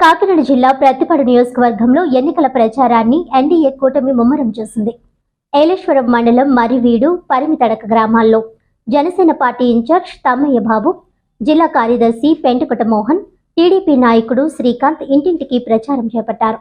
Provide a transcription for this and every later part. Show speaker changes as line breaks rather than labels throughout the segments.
కాకినాడ జిల్లా ప్రతిపాడు నియోజకవర్గంలో ఎన్నికల ప్రచారాన్ని ఎన్డీఏ కూటమి ముమ్మరం చేసింది. ఏలేశ్వరం మండలం మరివీడు పరిమితడక గ్రామాల్లో Janasena party in charge Tammayya Babu జిల్లా కార్యదర్శి పెంటకుట మోహన్ టీడీపీ నాయకుడు శ్రీకాంత్ ఇంటింటికి ప్రచారం చేపట్టారు.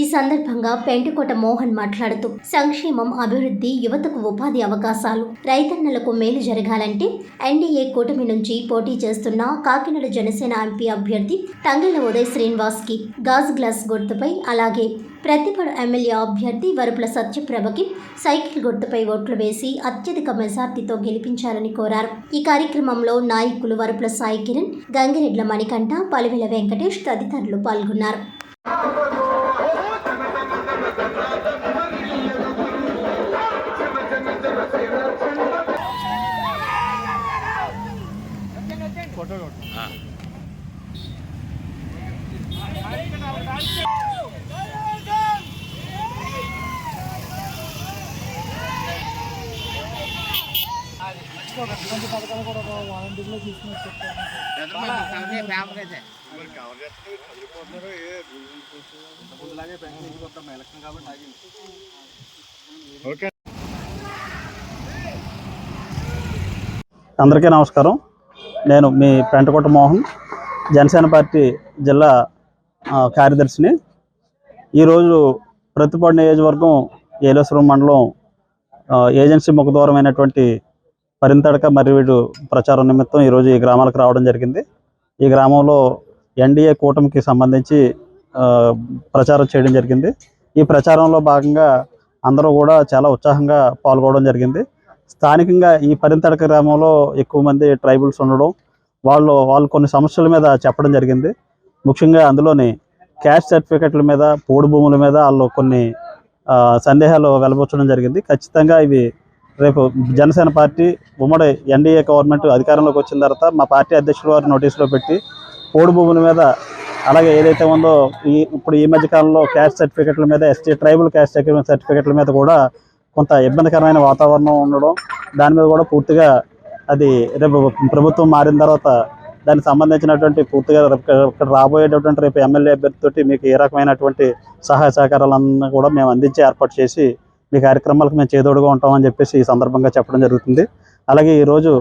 ఈ సందర్భంగా పెంటకోట మోహన్ మాట్లాడుతూ సంక్షేమం అభివృద్ధి యువతకు ఉపాధి అవకాశాలు రైతన్నలకు మేలు జరగాలంటే ఎన్డీఏ కూటమి నుంచి పోటీ చేస్తున్న కాకినాడ జనసేన ఎంపీ అభ్యర్థి తంగెళ్ళ ఉదయ్ శ్రీనివాస్కి గాజు గ్లాస్ గుర్తుపై అలాగే ప్రతిపడు ఎమ్మెల్యే అభ్యర్థి వరుపుల సత్యప్రభకి సైకిల్ గుర్తుపై ఓట్లు వేసి అత్యధిక మెజార్టీతో గెలిపించాలని కోరారు. ఈ కార్యక్రమంలో నాయకులు వరుపుల సాయి కిరణ్ గంగిరెడ్ల మణికంఠ పలువెల వెంకటేష్ తదితరులు పాల్గొన్నారు.
అందరికీ నమస్కారం. నేను మీ పెంటకొట్ట మోహన్. జనసేన పార్టీ జిల్లా కార్యదర్శిని. ఈరోజు ప్రతిపాడు నియోజకవర్గం ఏలేశ్వరం మండలం ఏజెన్సీ ముఖద్వారమైనటువంటి పరింతడక మర్రివీడు ప్రచారం నిమిత్తం ఈరోజు ఈ గ్రామాలకు రావడం జరిగింది. ఈ గ్రామంలో ఎన్డీఏ కూటమికి సంబంధించి ప్రచారం చేయడం జరిగింది. ఈ ప్రచారంలో భాగంగా అందరూ కూడా చాలా ఉత్సాహంగా పాల్గొనడం జరిగింది. స్థానికంగా ఈ పరింతడక గ్రామంలో ఎక్కువ మంది ట్రైబల్స్ ఉండడం వాళ్ళు వాళ్ళు కొన్ని సమస్యల మీద చెప్పడం జరిగింది. ముఖ్యంగా అందులోని క్యాష్ సర్టిఫికెట్ల మీద పోడు భూముల మీద వాళ్ళు కొన్ని సందేహాలు వెలబుచ్చడం జరిగింది. ఖచ్చితంగా ఇవి రేపు జనసేన పార్టీ ఉమ్మడి ఎన్డీఏ గవర్నమెంట్ అధికారంలోకి వచ్చిన తర్వాత మా పార్టీ అధ్యక్షుడు వారి నోటీసులో పెట్టి పోడు భూముల మీద అలాగే ఏదైతే ఉందో ఈ ఇప్పుడు ఈ మధ్య కాలంలో క్యాస్ట్ సర్టిఫికెట్ల మీద ఎస్టీ ట్రైబల్ క్యాస్ట్ సర్టిఫికెట్ల మీద కూడా కొంత ఇబ్బందికరమైన వాతావరణం ఉండడం దాని మీద కూడా పూర్తిగా అది రేపు ప్రభుత్వం మారిన తర్వాత దానికి సంబంధించినటువంటి పూర్తిగా ఇక్కడ రాబోయేటటువంటి రేపు ఎమ్మెల్యే అభ్యర్థితోటి మీకు ఏ రకమైనటువంటి సహాయ సహకారాలన్నీ కూడా మేము అందించి ఏర్పాటు చేసి మీ కార్యక్రమాలకు మేము చేదోడుగా ఉంటామని చెప్పేసి ఈ సందర్భంగా చెప్పడం జరుగుతుంది. అలాగే ఈరోజు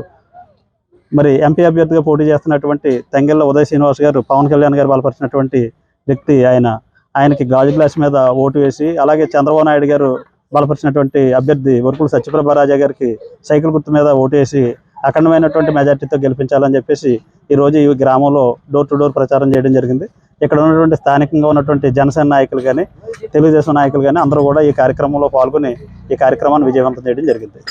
మరి ఎంపీ అభ్యర్థిగా పోటీ చేస్తున్నటువంటి తెంగెళ్ళ ఉదయ్ శ్రీనివాస్ గారు పవన్ కళ్యాణ్ గారు బలపరిచినటువంటి వ్యక్తి ఆయన. ఆయనకి గాజు గ్లాస్ మీద ఓటు వేసి అలాగే చంద్రబాబు నాయుడు గారు బలపరిచినటువంటి అభ్యర్థి వరుకుల సత్యప్రభ రాజా గారికి సైకిల్ గుర్తు మీద ఓటు వేసి అఖండమైనటువంటి మెజార్టీతో గెలిపించాలని చెప్పేసి ఈ రోజు ఈ గ్రామంలో డోర్ టు డోర్ ప్రచారం చేయడం జరిగింది. ఇక్కడ ఉన్నటువంటి స్థానికంగా ఉన్నటువంటి జనసేన నాయకులు కానీ తెలుగుదేశం నాయకులు కానీ అందరూ కూడా ఈ కార్యక్రమంలో పాల్గొని ఈ కార్యక్రమాన్ని విజయవంతం చేయడం జరిగింది.